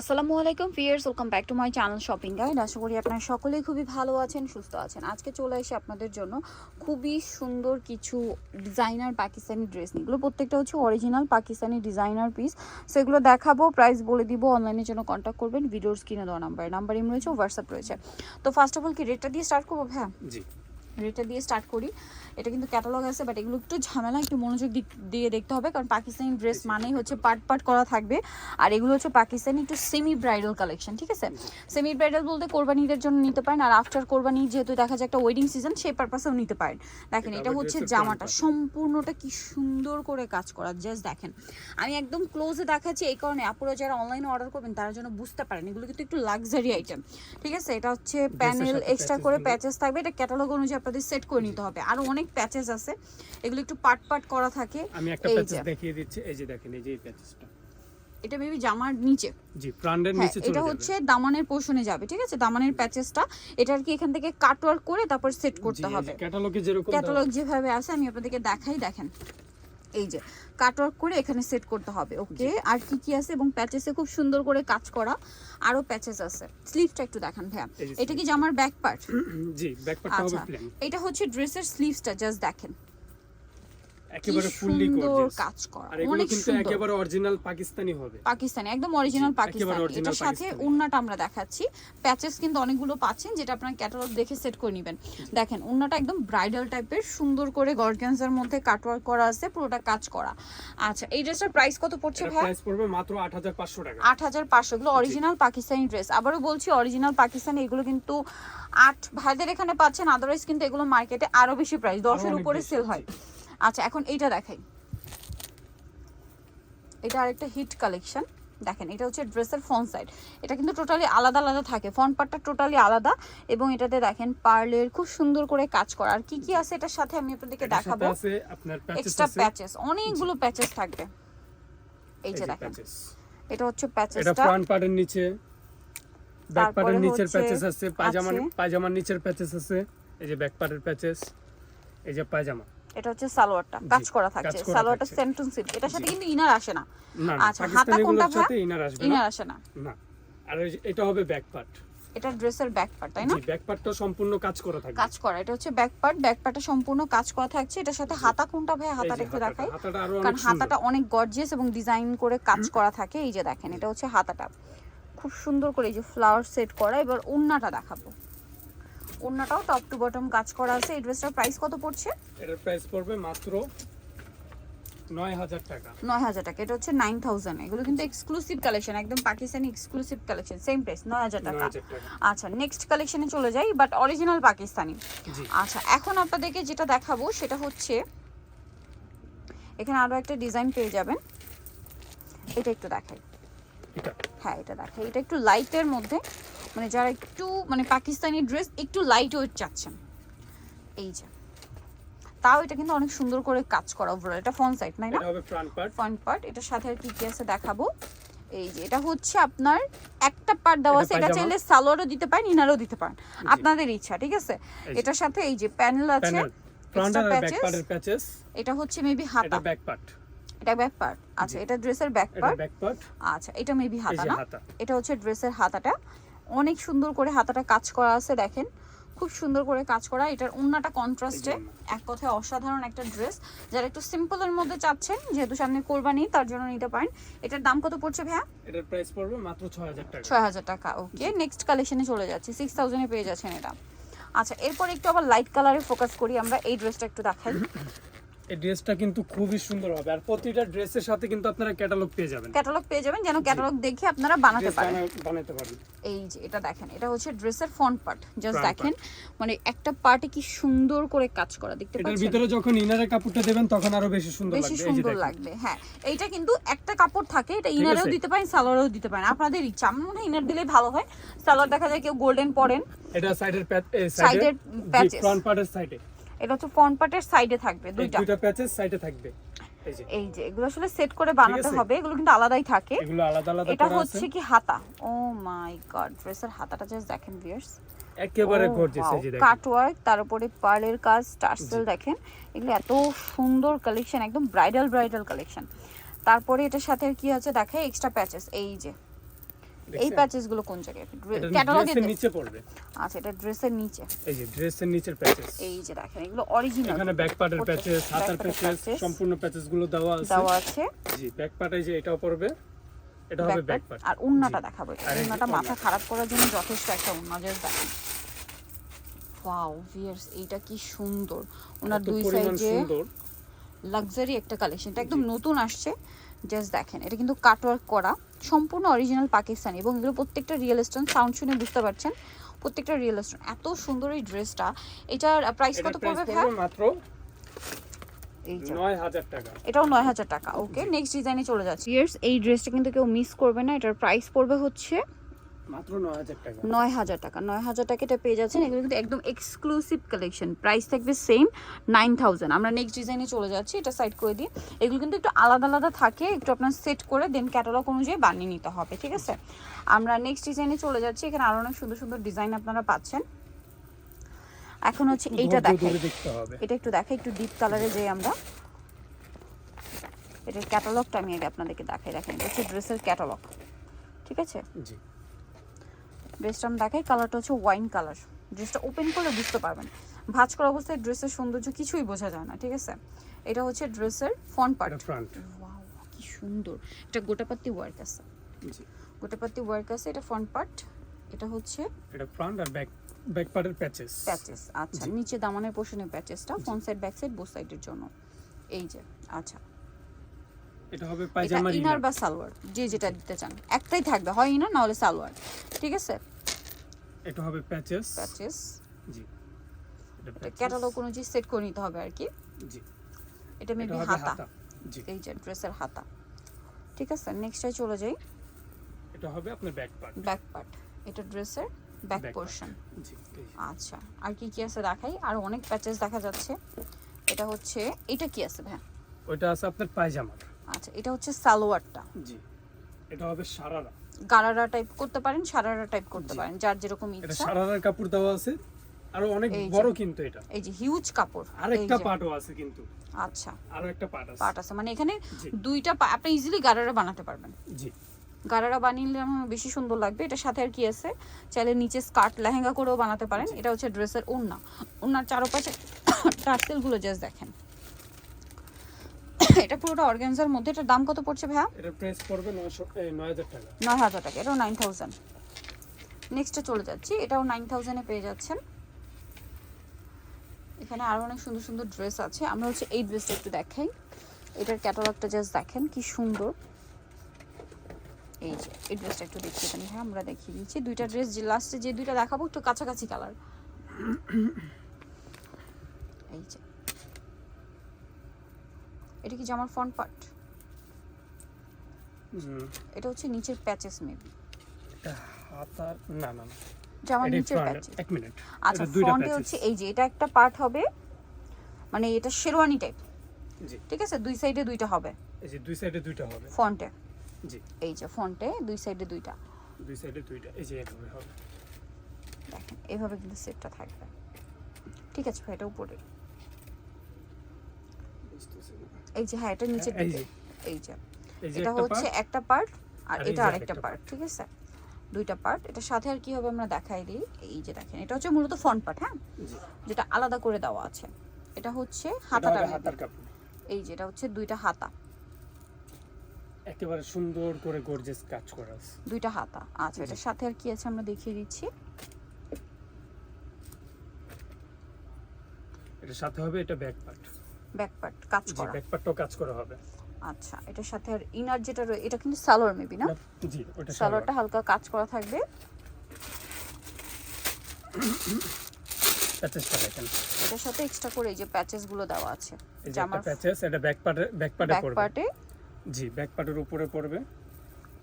আসসালামু আলাইকুম fierce welcome back to my channel shopping guide. আশা করি আপনারা সকলেই খুবই ভালো আছেন, সুস্থ আছেন। আজকে চলে এসে আপনাদের জন্য খুবই সুন্দর কিছু ডিজাইনার পাকিস্তানি ড্রেস এগুলো প্রত্যেকটা হচ্ছে অরিজিনাল পাকিস্তানি ডিজাইনার পিস সেগুলো দেখাবো প্রাইস বলে দিব অনলাইনের জন্য কন্ট্যাক্ট করবেন ভিডিওর স্ক্রিনে দেওয়া নাম্বার নাম্বার এম রয়েছে হোয়াটসঅ্যাপ রয়েছে। তো ফার্স্ট অফ অল কি রেটটা দিয়ে স্টার্ট করব হ্যাঁ জি। রেটটা দিয়ে স্টার্ট করি। এটা কিন্তু ক্যাটালগ আছে বাট এগুলো একটু ঝামেলা একটু মনোযোগ দিক- দিয়ে দেখতে হবে কারণ পাকিস্তানি ড্রেস মানেই হচ্ছে পার্ট পার্ট করা থাকবে। আর এগুলো হচ্ছে পাকিস্তানি একটু সেমি ব্রাইডাল কালেকশন ঠিক আছে? সেমি ব্রাইডাল বলতে কোরবানিদের জন্য নিতে পারেন আর আফটার কোরবানি যেহেতু দেখা যায় একটা ওয়েডিং সিজন সেই পারপাসেও নিতে পারেন। দেখেন এটা হচ্ছে জামাটা। সম্পূর্ণটা কি সুন্দর করে কাজ করা জাস্ট দেখেন। আমি একদম ক্লোজে দেখাচ্ছি এই কারণে আপুরা যারা অনলাইনে অর্ডার করবেন তারা যেন বুঝতে পারেন এগুলো কিন্তু একটু লাক্সারি আইটেম ঠিক আছে? এটা হচ্ছে প্যানেল এক্সট্রা করে। প্যাচেস থাকবে এটা ক্যাটালগ অনুযায়ী আপনাদের সেট করে নিতে হবে। আর অনেক প্যাচেস আছে। এগুলো একটু পাট পাট করা থাকে। আমি একটা প্যাচেস দেখিয়ে দিচ্ছি। এই যে দেখেন এই যে প্যাচেসটা এটা মেবি জামার নিচে। জি হ্যাঁ নিচে চলে এটা হচ্ছে দামানের পোর্শনে যাবে ঠিক আছে? দামানের প্যাচেসটা এটা আর কি এখান থেকে কাটওয়ার্ক করে তারপর সেট করতে হবে। ক্যাটালগে যেরকম ক্যাটালগ যেভাবে আছে আমি আপনাদেরকে দেখাই দেখেন। এই যে কাটওয়ার্ক করে এখানে সেট করতে হবে ওকে আর কি কি আছে? এবং প্যাচেসে খুব সুন্দর করে কাজ করা আরও প্যাচেস আছে। স্লিভটা একটু দেখান ভাইয়া। এটা কি জামার ব্যাক পার্ট জি ব্যাক পার্টটা হবে আচ্ছা। প্লেন এটা হচ্ছে ড্রেসের স্লিভসটা জাস্ট দেখেন। একেবারে ফুললি গর্জিয়াস কাজ করা। অনেক কিন্তু একেবারে অরিজিনাল পাকিস্তানি হবে। পাকিস্তানি একদম অরিজিনাল পাকিস্তানি। এটার সাথে। উন্নাটা আমরা দেখাচ্ছি। প্যাচেস কিন্তু অনেকগুলো পাচ্ছেন যেটা আপনার ক্যাটালগ দেখে সেট করে নেবেন। দেখেন উন্নাটা একদম ব্রাইডাল টাইপের সুন্দর করে গর্গেন্সের মধ্যে কাটওয়ার্ক করা আছে পুরোটা কাজ করা। আচ্ছা এই ড্রেসটার প্রাইস কত পড়ছে ভাই প্রাইস পড়বে মাত্র 8500 টাকা। আট হাজার পাঁচশো এগুলো অরিজিনাল পাকিস্তানি ড্রেস আবারও বলছি অরিজিনাল পাকিস্তানি এগুলো কিন্তু আট ভাইদের এখানে পাচ্ছেন আদারওয়াইজ কিন্তু এগুলো মার্কেটে আরও বেশি প্রাইস দশের উপরে সেল হয়। আচ্ছা এখন এইটা দেখাই। এটা আরেকটা হিট কালেকশন। দেখেন এটা হচ্ছে ড্রেসের ফ্রন্ট সাইড। এটা কিন্তু টোটালি আলাদা আলাদা থাকে। ফ্রন্ট পার্টটা টোটালি আলাদা এবং এটাতে দেখেন পার্লের খুব সুন্দর করে কাজ করা। আর কি কি আছে এটার সাথে আমি আপনাদেরকে দেখাবো? আছে আপনার প্যাচেস এক্সট্রা প্যাচেস অনেকগুলো প্যাচেস থাকবে। এই যে দেখেন। এটা হচ্ছে প্যাচেসটা এটা ফ্রন্ট পার্টের নিচে ব্যাক পার্টের নিচের প্যাচেস আছে পায়জামার পায়জামার নিচের প্যাচেস আছে। এই যে ব্যাক পার্টের প্যাচেস এই যে পায়জামা। এটা হচ্ছে সালোয়ারটা কাজ করা থাকছে। সালোয়ারটা। সেন্টন সিল্ক এটার সাথে কিন্তু ইনার আসে না। আচ্ছা, হাতা কোনটা? সাথে ইনার আসবে না। ইনার আসে না। না আর এটা হবে ব্যাক পার্ট এটা ড্রেসের ব্যাক পার্ট তাই না? ব্যাক পার্টটা সম্পূর্ণ কাজ করা থাকবে। কাজ করা এটা হচ্ছে ব্যাক পার্ট ব্যাক পার্টে সম্পূর্ণ কাজ করা থাকছে। এটার সাথে হাতা কোনটা ভাই হাতাটা একটু দেখাই। কারণ হাতাটা অনেক গর্জিয়াস এবং ডিজাইন করে কাজ করা থাকে। এই যে দেখেন এটা হচ্ছে হাতাটা। খুব সুন্দর করে এই যে ফ্লাওয়ার সেট করা। এবার ওন্নাটা দেখাবো। ওন্নাটাও টপ টু বটম কাজ করা আছে। এই ড্রেসটার প্রাইস কত পড়ছে? এটার প্রাইস পড়বে মাত্র নয় হাজার টাকা। নয় হাজার টাকা। এটা হচ্ছে নাইন থাউজেন্ড এগুলো কিন্তু এক্সক্লুসিভ কালেকশন একদম Pakistani exclusive collection same price নয় হাজার নয় টাকা হাজার টাকা। আচ্ছা নেক্সট কালেকশনে চলে যাই বাট অরিজিনাল পাকিস্তানি। জি। আচ্ছা এখন আপনাদেরকে যেটা দেখাবো সেটা হচ্ছে এখানে আরও একটা ডিজাইন পেয়ে যাবেন। এটা একটু দেখাই। এটা। হ্যাঁ এটা দেখাই। এটা একটু লাইটের মধ্যে। মানে যারা একটু মানে পাকিস্তানি ড্রেস একটু লাইট ওয়েট চাচ্ছেন। এই যে। তাও এটা কিন্তু অনেক সুন্দর করে কাজ করা ওভারঅল এটা ফ্রন্ট সাইড নাই না? ফ্রন্ট পার্ট এটার সাথে আর কি কি আছে দেখাবো? এই যে এটা হচ্ছে আপনার একটা পার্ট দেওয়া আছে। এটা চাইলে সালোয়ারও দিতে পারেন ইনারও দিতে পারেন। আপনাদের ইচ্ছা ঠিক আছে? এটার সাথে এই যে প্যানেল আছে ফ্রন্ট আর ব্যাক পার্টের প্যাচেস এটা হচ্ছে মেবি হাতা। এটা ব্যাক পার্ট এটা ব্যাক পার্ট আচ্ছা এটা ড্রেসের ব্যাক এটা পার্ট ব্যাক পার্ট আচ্ছা এটা মেবি হাতা না? এটা হচ্ছে ড্রেসের হাতাটা। অনেক সুন্দর করে হাতাটা কাজ করা আছে দেখেন। খুব সুন্দর করে কাজ করা। এটার উন্নাটা কন্ট্রাস্টে এক কথায় অসাধারণ একটা ড্রেস যারা একটু সিম্পলের মধ্যে চাচ্ছেন যেহেতু সামনে কোরবানি তার জন্য নিতে পারেন। এটার দাম কত পড়ছে ভাইয়া? এটার প্রাইস পড়বে মাত্র 6000 টাকা। ছয় হাজার টাকা ওকে নেক্সট কালেকশনে চলে যাচ্ছে। সিক্স থাউজেন্ডে পেয়ে যাচ্ছেন এটা। আচ্ছা এরপর একটু আবার লাইট কালারে ফোকাস করি। আমরা এই ড্রেসটা একটু দেখাই। এই ড্রেসটা কিন্তু খুবই সুন্দর হবে। আর প্রতিটা ড্রেসের সাথে কিন্তু আপনারা ক্যাটালগ পেয়ে যাবেন। ক্যাটালগ পেয়ে যাবেন যেন ক্যাটালগ দেখে আপনারা বানাতে পারেন। বানাতে পারবেন এই যে এটা দেখেন এটা হচ্ছে ড্রেসের ফ্রন্ট পার্ট জাস্ট দেখেন। মানে একটা পার্টে কি সুন্দর করে কাজ করা দেখতে এটার পাচ্ছেন? ভিতরে যখন ইনারের কাপড়টা দেবেন তখন আরও বেশি সুন্দর বেশি লাগবে। যে সুন্দর। লাগবে হ্যাঁ। এইটা কিন্তু একটা কাপড় থাকে এটা ইনারেও দিতে পারেন সালোয়ারেও দিতে পারেন। আপনাদের ইচ্ছা আমার মনে হয় ইনার দিলে ভালো হয়। সালোয়ার দেখা যায় কেউ গোল্ডেন পরেন। এটা সাইডের প্যাচ সাইডের এর ফ্রন্ট পার্টের সাইডে এটা হচ্ছে ফ্রন্ট পার্টের সাইডে থাকবে দুইটা। দুইটা প্যাচেস সাইডে থাকবে। এই যে। এগুলো আসলে সেট করে বানাতে হবে এগুলো কিন্তু আলাদাই থাকে। এগুলো আলাদা আলাদা এটা হচ্ছে কি হাতা। ও মাই গড ড্রেসের হাতাটা জাস্ট দেখেন ভিউয়ার্স একেবারে গর্জিয়াস এই যে দেখেন। কাটওয়ার্ক তার উপরে পার্লের কাজ টার্সেল দেখেন। এগুলো এত সুন্দর কালেকশন একদম ব্রাইডাল ব্রাইডাল কালেকশন তারপরে এটার সাথে কি আছে? দেখে এক্সট্রা প্যাচেস এই যে। এই? প্যাচেসগুলো কোন জায়গায়? ক্যাটালগে নিচে পড়বে। আচ্ছা এটা ড্রেসের নিচে। এই যে ড্রেসের নিচের প্যাচেস এই যে দেখেন এগুলো অরিজিনাল এখানে ব্যাক পার্টের প্যাচেস হাতার প্যাচেস সম্পূর্ণ প্যাচেসগুলো দেওয়া আছে। দেওয়া আছে। জি ব্যাক পার্টে যে এটাও পড়বে। এটা হবে ব্যাক পার্ট আর উন্নাটা দেখাবো। উন্নাটা মাথা খারাপ করার জন্য যথেষ্ট একটা উন্না জাস্ট দেখেন। ওয়াও ভিয়ার্স এইটা কি সুন্দর। ওনার দুই সাইডে লাক্সারি একটা কালেকশন এটা একদম নতুন আসছে। জাস্ট দেখেন এটা কিন্তু কাটওয়ার্ক করা সম্পূর্ণ অরিজিনাল পাকিস্তানি এবং এগুলো প্রত্যেকটা রিয়েল স্টোন সাউন্ড শুনে বুঝতে পারছেন প্রত্যেকটা রিয়েল স্টোন এত সুন্দর এই ড্রেসটা এটার প্রাইস কত পড়বে ভাই? মাত্র এটাও নয় হাজার টাকা ওকে নেক্সট ডিজাইনে চলে যাচ্ছে। ইয়ার্স এই ড্রেসটা কিন্তু কেউ মিস করবে না এটার প্রাইস পড়বে হচ্ছে মাত্র নয় হাজার টাকা। নয় হাজার টাকা। এটা পেয়ে যাচ্ছেন। এগুলো কিন্তু একদম এক্সক্লুসিভ কালেকশন প্রাইস থাকবে সেম নাইন থাউজেন্ড আমরা নেক্সট ডিজাইনে চলে যাচ্ছি। এটা সাইড করে দিই এগুলো কিন্তু একটু আলাদা আলাদা থাকে। একটু আপনার সেট করে দেন ক্যাটালগ অনুযায়ী বানিয়ে নিতে হবে ঠিক আছে? আমরা নেক্সট ডিজাইনে চলে যাচ্ছি। এখানে আরও অনেক সুন্দর সুন্দর ডিজাইন আপনারা পাচ্ছেন। এখন হচ্ছে এইটা দেখাই। এটা একটু দেখাই। একটু ডিপ কালারে যাই আমরা। এটার ক্যাটালগটা আমি আগে আপনাদেরকে দেখাই। দেখেন এটা হচ্ছে ড্রেসের ক্যাটালগ ঠিক আছে? জি। ড্রেসটা আমি দেখাই কালারটা হচ্ছে ওয়াইন কালার ড্রেসটা ওপেন করলে বুঝতে পারবেন। ভাঁজ করা অবস্থায় ড্রেসের সৌন্দর্য কিছুই বোঝা যায় না ঠিক আছে? এটা হচ্ছে ড্রেসের ফ্রন্ট পার্ট কি সুন্দর। এটা গোটাপাতি ওয়ার্ক আছে। গোটাপাতি ওয়ার্ক আছে এটা ফ্রন্ট পার্ট এটা হচ্ছে এটা ফ্রন্ট আর ব্যাক ব্যাক পার্টের প্যাচেস প্যাচেস আচ্ছা। নিচে দামানের পোর্শনে প্যাচেসটা front side back side both সাইডের জন্য। এই যে আচ্ছা। এটা হবে পায়জামা ইনার বা সালোয়ার যে যেটা দিতে চান। একটাই থাকবে হয় ইনার না হলে সালোয়ার ঠিক আছে? এটা হবে প্যাচেস প্যাচেস জি। এটা ক্যাটালগ অনুযায়ী সেট করে নিতে হবে আর কি জি। এটা মেবি হাতা। জি। এই যে ড্রেসের হাতা। ঠিক আছে নেক্সটে চলে যাই। এটা হবে আপনার ব্যাক পার্ট ব্যাক পার্ট এটা ড্রেসের ব্যাক। পোর্শন জি আচ্ছা আর কি কি আছে দেখাই? আর অনেক প্যাচেস দেখা যাচ্ছে। এটা হচ্ছে এটা কি আছে ভাই ওইটা আছে আপনার পায়জামা আচ্ছা এটা হচ্ছে সালোয়ারটা। জি। এটা হবে সারারা। গারারা টাইপ করতে পারেন সারারা টাইপ করতে পারেন যার যেরকম এটা ইচ্ছা। সারারার কাপড় দেওয়া আছে আরও অনেক বড় কিন্তু এটা। এই যে হিউজ কাপড়। আরেকটা যে। পার্টও আছে কিন্তু। আচ্ছা। আরও একটা পার্ট আছে। পার্ট আছে। মানে এখানে দুইটা আপনি ইজিলি গারারা বানাতে পারবেন। জি। গারারা বানিয়ে আমার বেশি সুন্দর লাগবে। এটার সাথে আর কি আছে? চাইলে নিচে স্কার্ট লেহেঙ্গা করেও বানাতে পারেন। এটা হচ্ছে ড্রেসের ওড়না। ওড়নার চারপাশে টার্সেলগুলো জাস্ট দেখেন। এটা পুরোটা অর্গানজার মধ্যে। এটার দাম কত পড়ছে ভাইয়া? এটা প্রাইস পড়বে 900 এই 9000 টাকা। নয় হাজার টাকা এটাও নাইন থাউজেন্ড নেক্সটে চলে যাচ্ছি এটাও নাইন থাউজেন্ডে পেয়ে যাচ্ছেন। এখানে আরও অনেক সুন্দর সুন্দর ড্রেস আছে। আমরা হচ্ছে এই ড্রেসটা একটু দেখাই। এটার ক্যাটালগটা জাস্ট দেখেন কি সুন্দর। এই যে এই ড্রেসটা একটু দেখিয়ে দেন হ্যাঁ আমরা দেখিয়ে দিচ্ছি। দুইটা ড্রেস যে লাস্টে যে দুইটা দেখাবো একটু কাছাকাছি কালার এই যে এটা কি জামার ফ্রন্ট পার্ট এটা হচ্ছে নিচের প্যাচেস মেবি হাতার না না জামার নিচের প্যাচেস এক মিনিট আচ্ছা ফ্রন্টে হচ্ছে এই যে এটা একটা পার্ট হবে মানে এটা শেরওয়ানি টাইপ জি। ঠিক আছে? দুই সাইডে দুইটা হবে। এই যে দুই সাইডে দুইটা হবে। ফ্রন্টে জি। এই যে ফ্রন্টে দুই সাইডে দুইটা। দুই সাইডে দুইটা। এই যে এভাবে হবে। দেখেন এভাবে কিন্তু সেটটা থাকবে। ঠিক আছে ভাই এটা উপরে বুঝতেছি না। এই যে হ্যাঁ এটা নিচের এই দিকে। যে এই যে। এটা হচ্ছে একটা পার্ট আর এটা আরেকটা পার্ট ঠিক আছে? দুইটা পার্ট এটা সাথে আর কি হবে আমরা দেখাই দিই? এই যে দেখেন এটা হচ্ছে মূলত ফ্রন্ট পার্ট হ্যাঁ? যেটা আলাদা করে দেওয়া আছে। এটা হচ্ছে এটা হাতাটা এই যেটা হচ্ছে দুইটা হাতা। একেবারে সুন্দর করে গর্জিয়াস কাজ করা আছে। দুইটা হাতা। আচ্ছা এটার সাথে আর কি আছে আমরা দেখিয়ে দিচ্ছি? এটার সাথে হবে এটা ব্যাক পার্ট ব্যাক পার্ট কাজ করা। ব্যাক পার্টটাও কাজ করা হবে। আচ্ছা এটার সাথে আর ইনার যেটা রয়ে এটা কিন্তু সালোয়ার মেবি না? জি ওটা সালোয়ারটা হালকা কাজ করা থাকবে। প্যাচেসটা দেখেন। এটার সাথে এক্সট্রা করে এই যে প্যাচেসগুলো দেওয়া আছে জামার প্যাচেস এটা ব্যাক পার্টে ব্যাক পার্টে ব্যাক পার্টে জি ব্যাক পার্টের উপরে পড়বে।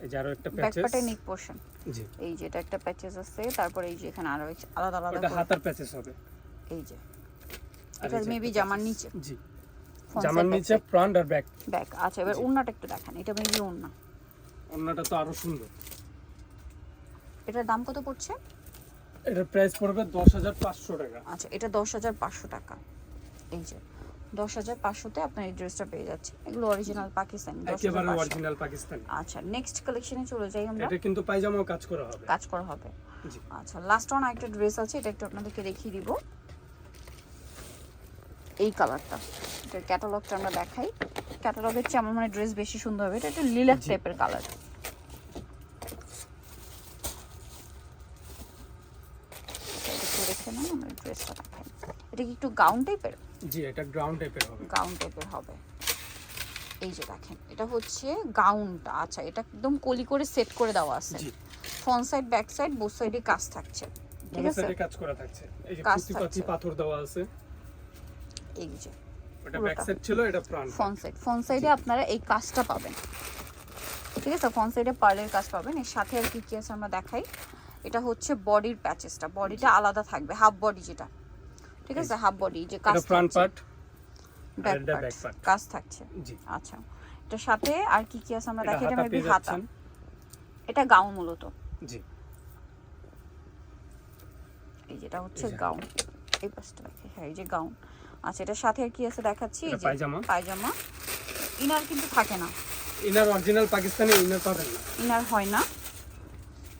এই যে আরও একটা ব্যাক পার্টে নেক পোর্শন জি। এই যে এটা একটা প্যাচেস আছে তারপরে এই যে এখানে আরও আলাদা আলাদা করে- হাতার প্যাচেস হবে। এই যে। এটা মেবি জামার নিচে। জি। জামার নিচে ফ্রন্ট আর ব্যাক ব্যাক আচ্ছা এবার জি। ওড়নাটা একটু দেখান এটা মেবি ওড়না অন্যটা তো আরও সুন্দর। এটার দাম কত পড়ছে? এটার প্রাইস পড়বে দশ হাজার পাঁচশো টাকা। আচ্ছা এটা দশ হাজার পাঁচশো টাকা। এই যে দশ হাজার পাঁচশোতে আপনার এই ড্রেসটা পেয়ে যাচ্ছে। এগুলো অরিজিনাল পাকিস্তানি একেবারে অরিজিনাল পাকিস্তানি আচ্ছা নেক্সট কালেকশনে চলে যাই আমরা। এটা কিন্তু পায়জামাও কাজ করা হবে। কাজ করা হবে। জি। আচ্ছা লাস্ট অন একটা ড্রেস আছে এটা একটু আপনাদেরকে দেখিয়ে দিব। এই কালারটা এটার ক্যাটালগটা আমরা দেখাই। ক্যাটালগের চেয়ে আমার মানে ড্রেস বেশি সুন্দর হবে। এটা একটু লিলাক টাইপের কালার দেখে নেন আমরা ড্রেসটা দেখাই। এটা কি একটু গাউন টাইপের জি এটা গ্রাউন্ড টাইপের হবে। গাউন টাইপের হবে। এই যে দেখেন এটা হচ্ছে গাউনটা আচ্ছা এটা একদম কলি করে সেট করে দেওয়া আছে। Front side back side both সাইডে কাজ থাকছে। ঠিক আছে? কাজ করা থাকছে। এই যে কাজ কুচি পাচি থাকছে। পাথর দেওয়া আছে। এই যে ওটা ব্যাক সাইড ছিল এটা ফ্রন্ট ফ্রন্ট সাইড ফ্রন্ট সাইডে আপনারা এই কাজটা পাবেন। ঠিক আছে? ফ্রন্ট সাইডে পার্লের কাজ পাবেন। এর সাথে আর কি কি আছে আমরা দেখাই। এটা হচ্ছে বডির প্যাচেসটা বডিটা আলাদা থাকবে। হাফ বডি যেটা। ঠিক আছে? হাফ বডি যে কাজ ফ্রন্ট পার্ট ব্যাক পার্ট কাজ থাকছে। জি। আচ্ছা। এটার সাথে আর কি কি আছে আমরা দেখি এটা মেবি হাতা। এটা গাউন মূলত। জি। এই যেটা হচ্ছে গাউন এই পাশটা দেখে। হ্যাঁ এই যে গাউন আচ্ছা এটার সাথে কি আছে দেখাচ্ছি? এই এটা পায়জামা। পায়জামা। ইনার কিন্তু থাকে না। ইনার অরিজিনাল পাকিস্তানি ইনার পাবেন না। ইনার হয় না।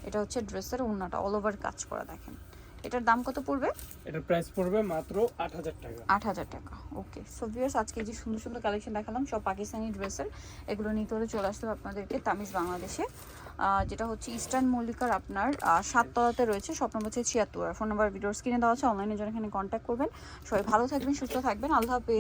এটা হচ্ছে ড্রেসের ওড়নাটা অল ওভার কাজ করা দেখেন। এটার দাম কত পড়বে? এটার প্রাইস পড়বে মাত্র আট হাজার টাকা। আট হাজার টাকা। ওকে সো ভিউয়ার্স আজকে যে সুন্দর সুন্দর কালেকশন দেখালাম সব পাকিস্তানি ড্রেসের। এগুলো নিতে হলে চলে আসতে হবে আপনাদেরকে তামিজ বাংলাদেশে। যেটা হচ্ছে ইস্টার্ন মল্লিকার আপনার সাততলাতে রয়েছে স্বপ্ন হচ্ছে ছিয়াত্তর। ফোন নাম্বার ভিডিওর স্ক্রিনে দেওয়া আছে অনলাইনে যারা এখানে কন্ট্যাক্ট করবেন। সবাই ভালো থাকবেন, সুস্থ থাকবেন। আল্লাহ হাফেজ।